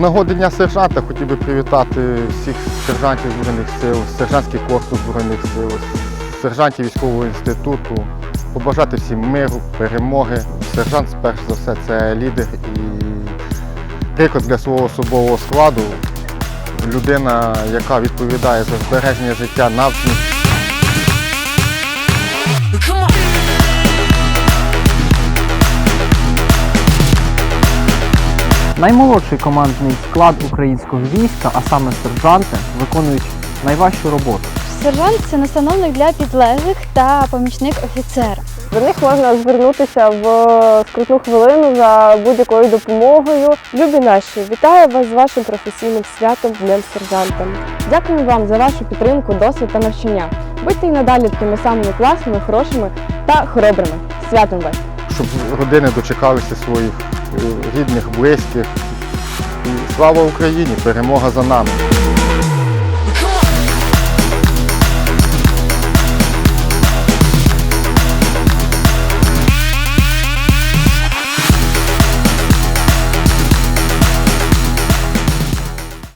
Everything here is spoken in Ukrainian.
нагоди Дня сержанта хотів би привітати всіх сержантів Збройних сил, сержантський корпус Збройних сил, сержантів військового інституту, побажати всім миру, перемоги. Сержант, перш за все, це лідер і приклад для свого особового складу. Людина, яка відповідає за збереження життя навчень. Наймолодший командний склад українського війська, а саме сержанти, виконують найважчу роботу. Сержант це настановник для підлеглих та помічник офіцера. До них можна звернутися в скрутну хвилину за будь-якою допомогою. Любі наші, вітаю вас з вашим професійним святом Днем сержанта. Дякую вам за вашу підтримку, досвід та навчання. Будьте й надалі такими самими класними, хорошими та хоробрими. Святом вас! щоб родини дочекалися своїх е, рідних, близьких. І слава Україні! Перемога за нами!